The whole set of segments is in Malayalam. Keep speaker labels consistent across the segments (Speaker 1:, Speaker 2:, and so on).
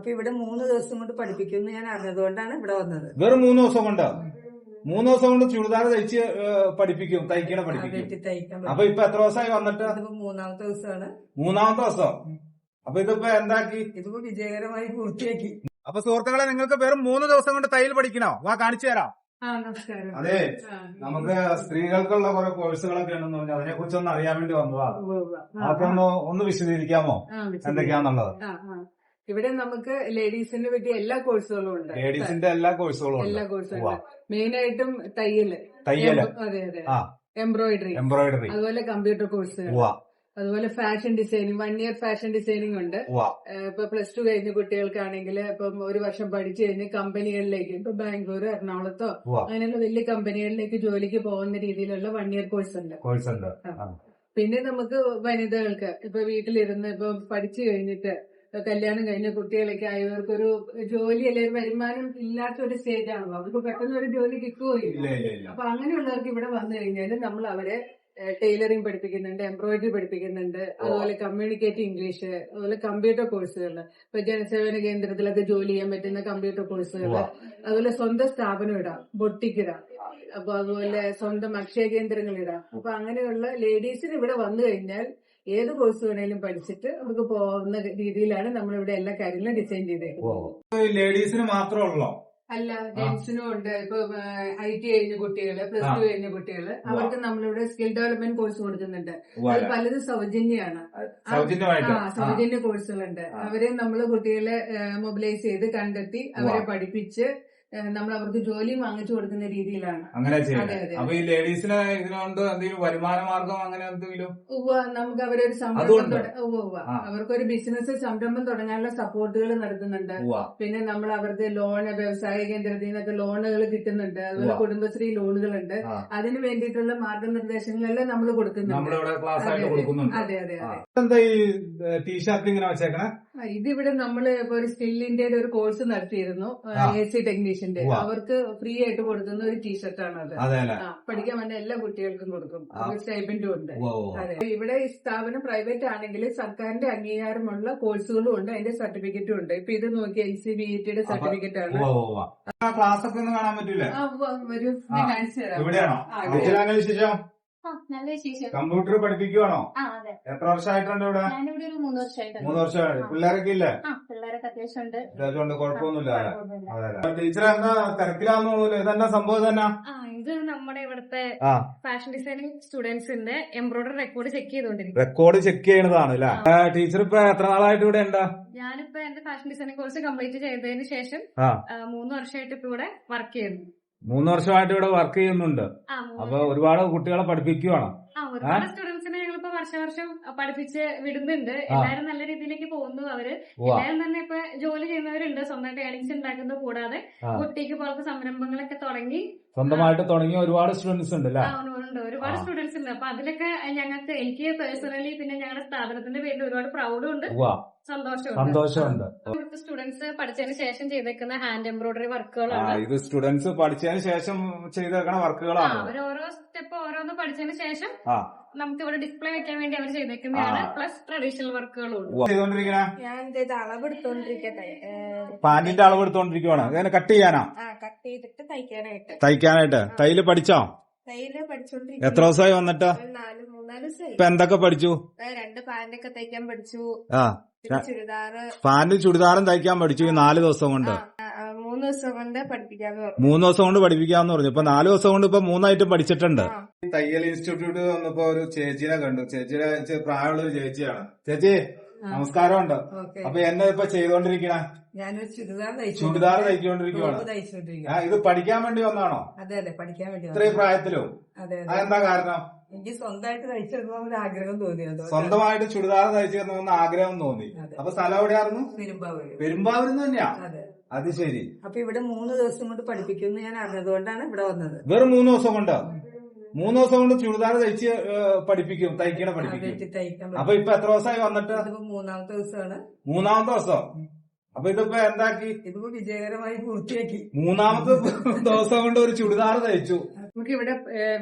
Speaker 1: അപ്പൊ ഇവിടെ മൂന്ന് ദിവസം കൊണ്ട് പഠിപ്പിക്കുമെന്ന് ഞാൻ അറിഞ്ഞതുകൊണ്ടാണ് ഇവിടെ വന്നത്.
Speaker 2: വെറും മൂന്ന് ദിവസം കൊണ്ടോ? മൂന്ന് ദിവസം കൊണ്ട് ചുരിദാർ തയ്ച്ച് പഠിപ്പിക്കും തയ്ക്കണ പഠിപ്പിക്കും.
Speaker 1: തയ്ക്കാൻ
Speaker 2: അപ്പൊ ഇപ്പൊ എത്ര ദിവസമായി വന്നിട്ട്?
Speaker 1: ഇതിപ്പോ മൂന്നാമത്തെ ദിവസമാണ്.
Speaker 2: മൂന്നാമത്തെ ദിവസം. അപ്പൊ ഇതിപ്പോ എന്താക്കി?
Speaker 1: ഇതിപ്പോ വിജയകരമായി പൂർത്തിയാക്കി.
Speaker 2: അപ്പൊ സുഹൃത്തുക്കളെ നിങ്ങൾക്ക് വെറും മൂന്ന് ദിവസം കൊണ്ട് തയ്യൽ പഠിക്കണോ? വാ കാണിച്ചു തരാം.
Speaker 1: ആ നമസ്കാരം.
Speaker 2: അതെ
Speaker 1: ആ,
Speaker 2: നമുക്ക് സ്ത്രീകൾക്കുള്ള കുറെ കോഴ്സുകളൊക്കെ ഉണ്ടെന്ന് പറഞ്ഞു അതിനെ കുറിച്ചൊന്ന് അറിയാൻ വേണ്ടി വന്നതാണ്
Speaker 1: ഉവ്വ് ഉവ്വ്. ആ,
Speaker 2: അതൊക്കെ ഒന്ന് ഒന്ന് വിശദീകരിക്കാമോ?
Speaker 1: ആ, വിശദീകരിക്കാം.
Speaker 2: എന്തൊക്കെയാന്നുള്ളത്?
Speaker 1: ആ, ആ. ഇവിടെ നമുക്ക് ലേഡീസിന് പറ്റിയ എല്ലാ കോഴ്സുകളും ഉണ്ട്.
Speaker 2: ലേഡീസിന്റെ എല്ലാ കോഴ്സുകളും
Speaker 1: എല്ലാ
Speaker 2: കോഴ്സുകളും
Speaker 1: ഉണ്ട്. മെയിൻ ആയിട്ടും
Speaker 2: തയ്യൽ.
Speaker 1: തയ്യൽ. അതെ അതെ. എംബ്രോയിഡറി.
Speaker 2: എംബ്രോയിഡറി.
Speaker 1: അതുപോലെ കമ്പ്യൂട്ടർ കോഴ്സുകൾ. അതുപോലെ fashion designing one year fashion designing ഉണ്ട്. ഇപ്പൊ പ്ലസ് ടു കഴിഞ്ഞ കുട്ടികൾക്കാണെങ്കിൽ ഇപ്പം ഒരു വർഷം പഠിച്ചു കഴിഞ്ഞ് കമ്പനികളിലേക്ക് ഇപ്പൊ ബാംഗ്ലൂർ എറണാകുളത്തോ അങ്ങനെയുള്ള വലിയ കമ്പനികളിലേക്ക് ജോലിക്ക് പോകുന്ന രീതിയിലുള്ള വൺ ഇയർ കോഴ്സ് ഉണ്ട്
Speaker 2: കോഴ്സ് ഉണ്ട്.
Speaker 1: പിന്നെ നമുക്ക് വനിതകൾക്ക് ഇപ്പൊ വീട്ടിലിരുന്ന് ഇപ്പൊ പഠിച്ചു കഴിഞ്ഞിട്ട് കല്യാണം കഴിഞ്ഞ കുട്ടികളൊക്കെ ആയവർക്കൊരു ജോലി അല്ലെങ്കിൽ ഒരു വരുമാനം ഇല്ലാത്ത ഒരു സ്റ്റേജ് ആണല്ലോ. അവർക്ക് പെട്ടെന്ന് ഒരു ജോലി കിട്ടുകയില്ല അപ്പൊ അങ്ങനെയുള്ളവർക്ക് ഇവിടെ വന്നു കഴിഞ്ഞാൽ നമ്മൾ അവരെ ടൈലറിംഗ് പഠിപ്പിക്കുന്നുണ്ട് എംബ്രോയിഡറി പഠിപ്പിക്കുന്നുണ്ട് അതുപോലെ കമ്മ്യൂണിക്കേറ്റ് ഇംഗ്ലീഷ് അതുപോലെ കമ്പ്യൂട്ടർ കോഴ്സുകൾ ഇപ്പൊ ജനസേവന കേന്ദ്രത്തിലൊക്കെ ജോലി ചെയ്യാൻ പറ്റുന്ന കമ്പ്യൂട്ടർ കോഴ്സുകൾ. അതുപോലെ സ്വന്തം സ്ഥാപനം ഇടാം ബൊട്ടിക്ക് ഇടാം അപ്പൊ അതുപോലെ സ്വന്തം അക്ഷയ കേന്ദ്രങ്ങൾ ഇടാം. അപ്പൊ അങ്ങനെയുള്ള ലേഡീസിന് ഇവിടെ വന്നു കഴിഞ്ഞാൽ ഏത് കോഴ്സ് വേണേലും പഠിച്ചിട്ട് അവർക്ക് പോകുന്ന രീതിയിലാണ് നമ്മൾ ഇവിടെ എല്ലാ കാര്യങ്ങളും ഡിസൈൻ ചെയ്തേക്കുന്നത്.
Speaker 2: ലേഡീസിന് മാത്രമേ ഉള്ളോ?
Speaker 1: അല്ല ജെന്റ്സിനും ഉണ്ട്. ഇപ്പൊ ഐ ടി കഴിഞ്ഞ കുട്ടികൾ പ്ലസ് ടു കഴിഞ്ഞ കുട്ടികൾ അവർക്ക് നമ്മളിവിടെ സ്കിൽ ഡെവലപ്മെന്റ് കോഴ്സ് കൊടുക്കുന്നുണ്ട്. അത് പലതും സൗജന്യമാണ് സൗജന്യ കോഴ്സുകളുണ്ട്. അവരെ നമ്മൾ കുട്ടികളെ മൊബിലൈസ് ചെയ്ത് കണ്ടെത്തി അവരെ പഠിപ്പിച്ച് നമ്മൾ അവർക്ക് ജോലി വാങ്ങിച്ചു കൊടുക്കുന്ന രീതിയിലാണ്.
Speaker 2: അങ്ങനെ ചെയ്യുന്നത് അപ്പൊ ഈ ലേഡീസിന് ഇതിനോണ്ട് എന്തെങ്കിലും വരുമാന മാർഗം അങ്ങനെ എന്തെങ്കിലും?
Speaker 1: നമുക്ക് അവരൊരു സംരംഭം. അവർക്കൊരു ബിസിനസ് സംരംഭം തുടങ്ങാനുള്ള സപ്പോർട്ടുകൾ നടത്തുന്നുണ്ട്. പിന്നെ നമ്മൾ അവർക്ക് ലോൺ വ്യവസായ കേന്ദ്രത്തിൽ നിന്നൊക്കെ ലോണുകൾ കിട്ടുന്നുണ്ട്. അതുപോലെ കുടുംബശ്രീ ലോണുകളുണ്ട്
Speaker 2: ഉണ്ട്
Speaker 1: അതിന് വേണ്ടിയിട്ടുള്ള മാർഗനിർദ്ദേശങ്ങളെല്ലാം നമ്മൾ കൊടുക്കുന്നുണ്ട്. അതെ, അതെ.
Speaker 2: എന്താ ഈ ടീഷർട്ട് ഇങ്ങനെ വെച്ചേക്കണേ?
Speaker 1: ഇതിവിടെ നമ്മൾ ഇപ്പൊ ഒരു സ്റ്റില്ലിന്റെ ഇന്ത്യയുടെ ഒരു കോഴ്സ് നടത്തിയിരുന്നു. എ സി ടെക്നീഷ്യന്റെ അവർക്ക് ഫ്രീ ആയിട്ട് കൊടുക്കുന്ന ഒരു ടീഷർട്ടാണ് അത്
Speaker 2: അതെ
Speaker 1: പഠിക്കാൻ വേണ്ട എല്ലാ കുട്ടികൾക്കും കൊടുക്കും.
Speaker 2: ആ.
Speaker 1: സ്റ്റൈപ്പന്റും ഉണ്ട്. അതെ. ഇവിടെ ഈ സ്ഥാപനം പ്രൈവറ്റ് ആണെങ്കിൽ സർക്കാരിന്റെ അംഗീകാരമുള്ള കോഴ്സുകളും ഉണ്ട് അതിന്റെ സർട്ടിഫിക്കറ്റും ഉണ്ട്. ഇപ്പൊ ഇത് നോക്കി എൻ സി ബി ടിയുടെ സർട്ടിഫിക്കറ്റ് ആണ്.
Speaker 2: ക്ലാസ് ഒക്കെ ഒന്ന് കാണാൻ പറ്റൂലേ?
Speaker 1: ആ, ഉവ്വ, വരൂ ഞാൻ. കാണിച്ചു തരാം.
Speaker 3: നല്ല വിശേഷം.
Speaker 2: കമ്പ്യൂട്ടർ പഠിപ്പിക്കുവാണോ?
Speaker 3: ആ അതെ.
Speaker 2: എത്ര വർഷമായിട്ടുണ്ട് ഇവിടെ?
Speaker 3: ഞാനിവിടെ ഒരു മൂന്ന് വർഷമായിട്ടുണ്ട്.
Speaker 2: മൂന്ന് വർഷമായി പിള്ളേരൊക്കെ ഇല്ല?
Speaker 3: ആ പിള്ളേരൊക്കെ അത്യാവശ്യം ഉണ്ട്.
Speaker 2: അത്യാവശ്യം ഉണ്ട് കുഴപ്പമൊന്നുമില്ല. അതെ ടീച്ചർ എന്താ തിരക്കിലാന്ന് തോന്നുന്നു ഇതെന്നാ സംഭവം തന്നെ
Speaker 4: ആ ഇത് നമ്മുടെ ഇവിടുത്തെ
Speaker 2: ആ.
Speaker 4: ഫാഷൻ ഡിസൈനിങ് സ്റ്റുഡൻസിന്റെ എംബ്രോയിഡറി റെക്കോർഡ് ചെക്ക് ചെയ്തോണ്ടിരിക്കും
Speaker 2: റെക്കോർഡ് ചെക്ക് ചെയ്യണതാണ് അല്ലേ? ടീച്ചർ ഇപ്പൊ എത്ര നാളായിട്ട് ഇവിടെ ഉണ്ടാ?
Speaker 4: ഞാനിപ്പോ എന്റെ ഫാഷൻ ഡിസൈനിങ് കോഴ്സ് കംപ്ലീറ്റ് ചെയ്തതിന് ശേഷം മൂന്ന് വർഷമായിട്ട് ഇപ്പൊ ഇവിടെ വർക്ക് ചെയ്യുന്നു.
Speaker 2: മൂന്ന് വർഷമായിട്ട് ഇവിടെ വർക്ക് ചെയ്യുന്നുണ്ട്. അപ്പൊ ഒരുപാട് കുട്ടികളെ പഠിപ്പിക്കുവാണ്.
Speaker 4: ആ ഒരുപാട് വർഷം പഠിപ്പിച്ച് വിടുന്നുണ്ട്. എല്ലാരും നല്ല രീതിയിലേക്ക് പോകുന്നു
Speaker 2: അവർ.
Speaker 4: എല്ലാരും തന്നെ ഇപ്പൊ ജോലി ചെയ്യുന്നവരുണ്ട്. സ്വന്തമായിട്ട് ഏണിങ്സ് ഉണ്ടാക്കുന്നത് കൂടാതെ. കുട്ടിക്ക് പോലത്തെ സംരംഭങ്ങളൊക്കെ തുടങ്ങി.
Speaker 2: സ്വന്തമായിട്ട് തുടങ്ങി ഒരുപാട് സ്റ്റുഡൻസ് ഉണ്ട്.
Speaker 4: ഒരുപാട്. സ്റ്റുഡൻസ് ഉണ്ട്. അപ്പൊ അതിലൊക്കെ ഞങ്ങൾക്ക് എനിക്ക് പേഴ്സണലി പിന്നെ ഞങ്ങളുടെ സ്ഥാപനത്തിന്റെ പേരിൽ ഒരുപാട് പ്രൗഡും ഉണ്ട്. സന്തോഷമുണ്ട്. സ്റ്റുഡൻസ് പഠിച്ചതിന് ശേഷം ചെയ്തേക്കുന്ന ഹാൻഡ് എംബ്രോയിഡറി വർക്കുകളാണ്
Speaker 2: ഇത് സ്റ്റുഡൻസ് പഠിച്ചതിന് ശേഷം
Speaker 4: ചെയ്തേക്കുന്ന
Speaker 2: വർക്കുകളാണ്
Speaker 4: അവർ ഓരോ സ്റ്റെപ്പ് ഓരോന്ന് പഠിച്ചതിന് ശേഷം നമുക്ക് ഇവിടെ ഡിസ്പ്ലേ വെക്കാൻ വേണ്ടി അവർ ചെയ്തേക്കുന്നതാണ്. പ്ലസ് ട്രഡീഷണൽ വർക്കുകളും ഉണ്ട്
Speaker 5: ഞാൻ ഇത് അളവെടുത്തോണ്ടിരിക്കട്ടെ.
Speaker 2: പാന്റിന്റെ അളവ് എടുത്തോണ്ടിരിക്കുവാണ് അങ്ങനെ കട്ട് ചെയ്യാനാ?
Speaker 5: ആ കട്ട് ചെയ്തിട്ട് തയ്ക്കാനായിട്ട്.
Speaker 2: തയ്ക്കാനായിട്ട്. തയ്യൽ പഠിച്ചോ?
Speaker 5: തയ്യൽ
Speaker 2: എത്ര
Speaker 5: പഠിച്ചോണ്ടിരിക്കുന്നു
Speaker 2: ദിവസമായി വന്നിട്ട്?
Speaker 5: നാല് മൂന്നാൽ ദിവസമായി.
Speaker 2: ഇപ്പൊ എന്തൊക്കെ പഠിച്ചു?
Speaker 5: ആ, രണ്ട് പാന്റൊക്കെ തയ്ക്കാൻ പഠിച്ചു.
Speaker 2: ആ.
Speaker 5: ചുരിദാറ്.
Speaker 2: പാന്റും ചുരിദാറും തയ്ക്കാൻ പഠിച്ചു ഈ നാല് ദിവസം കൊണ്ട്.
Speaker 5: മൂന്ന് ദിവസം കൊണ്ട് പഠിപ്പിക്കാന്ന് പറഞ്ഞു.
Speaker 2: മൂന്ന് ദിവസം കൊണ്ട് പഠിപ്പിക്കാന്ന് പറഞ്ഞു. ഇപ്പൊ നാല് ദിവസം കൊണ്ട് ഇപ്പൊ മൂന്നായിട്ട് പഠിച്ചിട്ടുണ്ട്. തയ്യൽ ഇൻസ്റ്റിറ്റ്യൂട്ട് വന്നപ്പോ ഒരു ചേച്ചിനെ കണ്ടു. ചേച്ചിയുടെ പ്രായമുള്ള ഒരു ചേച്ചിയാണ്. ചേച്ചി നമസ്കാരമുണ്ട്.
Speaker 1: ഉണ്ടോ
Speaker 2: അപ്പൊ എന്നെ ഇപ്പൊ ചെയ്തോണ്ടിരിക്കണ?
Speaker 1: ഞാനൊരു ചുരിദാർ തയ്ച്ചു
Speaker 2: ചുടിദാർ തയ്ക്കൊണ്ടിരിക്കുവാണ് ആ, ഇത് പഠിക്കാൻ വേണ്ടി വന്നാണോ
Speaker 1: അതെ അതെ പഠിക്കാൻ വേണ്ടി
Speaker 2: ഇത്രയും പ്രായത്തിലോ.
Speaker 1: അതെ എന്താ
Speaker 2: അതെന്താ കാരണം?
Speaker 1: എനിക്ക് സ്വന്തമായിട്ട് തയ്ച്ചെടുക്കണം ഒരു ആഗ്രഹം തോന്നി
Speaker 2: സ്വന്തമായിട്ട് ചുരിദാർ തയ്ച്ചു തരണമെന്ന് ആഗ്രഹം തോന്നി. അപ്പൊ സ്ഥലം എവിടെയായിരുന്നു?
Speaker 1: പെരുമ്പാവൂര്.
Speaker 2: പെരുമ്പാവൂരിന്ന് തന്നെയാ?
Speaker 1: അതെ.
Speaker 2: അത് ശരി.
Speaker 1: അപ്പൊ ഇവിടെ മൂന്ന് ദിവസം കൊണ്ട് പഠിപ്പിക്കുമെന്ന് ഞാൻ അറിഞ്ഞതുകൊണ്ടാണ് ഇവിടെ വന്നത്.
Speaker 2: വെറും മൂന്ന് ദിവസം കൊണ്ട്? മൂന്ന് ദിവസം കൊണ്ട് ചുരിദാർ തയ്ച്ച് പഠിപ്പിക്കും. തയ്ക്കണ പഠിപ്പിക്കും. അപ്പൊ ഇപ്പൊ എത്ര ദിവസമായി വന്നിട്ട്?
Speaker 1: മൂന്നാമത്തെ ദിവസമാണ്.
Speaker 2: മൂന്നാമത്തെ ദിവസം? അപ്പൊ ഇതിപ്പോ എന്താക്കി?
Speaker 1: ഇതിപ്പോ വിജയകരമായി പൂർത്തിയാക്കി.
Speaker 2: മൂന്നാമത്തെ ദിവസം കൊണ്ട് ഒരു ചുരിദാർ തയ്ച്ചു.
Speaker 1: നമുക്ക് ഇവിടെ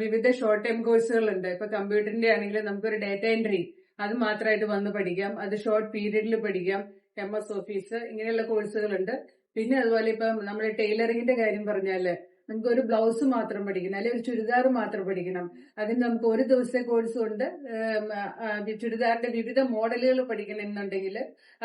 Speaker 1: വിവിധ ഷോർട്ട് ടൈം കോഴ്സുകൾ ഉണ്ട് ഇപ്പൊ കമ്പ്യൂട്ടറിന്റെ ആണെങ്കിൽ നമുക്കൊരു ഡേറ്റ എൻട്രി അത് മാത്രമായിട്ട് വന്ന് പഠിക്കാം. അത് ഷോർട്ട് പീരീഡിൽ പഠിക്കാം. എം എസ് ഓഫീസ് ഇങ്ങനെയുള്ള കോഴ്സുകളുണ്ട് പിന്നെ അതുപോലെ ഇപ്പം നമ്മൾ ടൈലറിംഗിന്റെ കാര്യം പറഞ്ഞാൽ നമുക്ക് ഒരു ബ്ലൗസ് മാത്രം പഠിക്കണം അല്ലെങ്കിൽ ഒരു ചുരിദാർ മാത്രം പഠിക്കണം. അതിന് നമുക്ക് ഒരു ദിവസത്തെ കോഴ്സ് ഉണ്ട് ചുരിദാറിന്റെ വിവിധ മോഡലുകൾ പഠിക്കണം എന്നുണ്ടെങ്കിൽ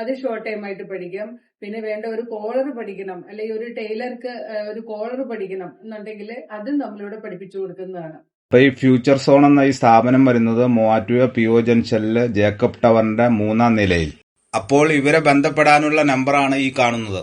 Speaker 1: അത് ഷോർട്ട് ടൈം ആയിട്ട് പഠിക്കാം. പിന്നെ വേണ്ട ഒരു കോളർ പഠിക്കണം അല്ലെങ്കിൽ ഒരു ടൈലർക്ക് ഒരു കോളർ പഠിക്കണം എന്നുണ്ടെങ്കിൽ അതും നമ്മളിവിടെ പഠിപ്പിച്ചു കൊടുക്കുന്നതാണ്.
Speaker 2: ഇപ്പൊ ഈ ഫ്യൂച്ചർ സോൺ എന്ന ഈ സ്ഥാപനം വരുന്നത് മൂവാറ്റുപുഴ പി ഒ ജംഗ്ഷനിൽ ജേക്കബ് ടവറിന്റെ മൂന്നാം നിലയിൽ. അപ്പോൾ ഇവരെ ബന്ധപ്പെടാനുള്ള നമ്പറാണ് ഈ കാണുന്നത്.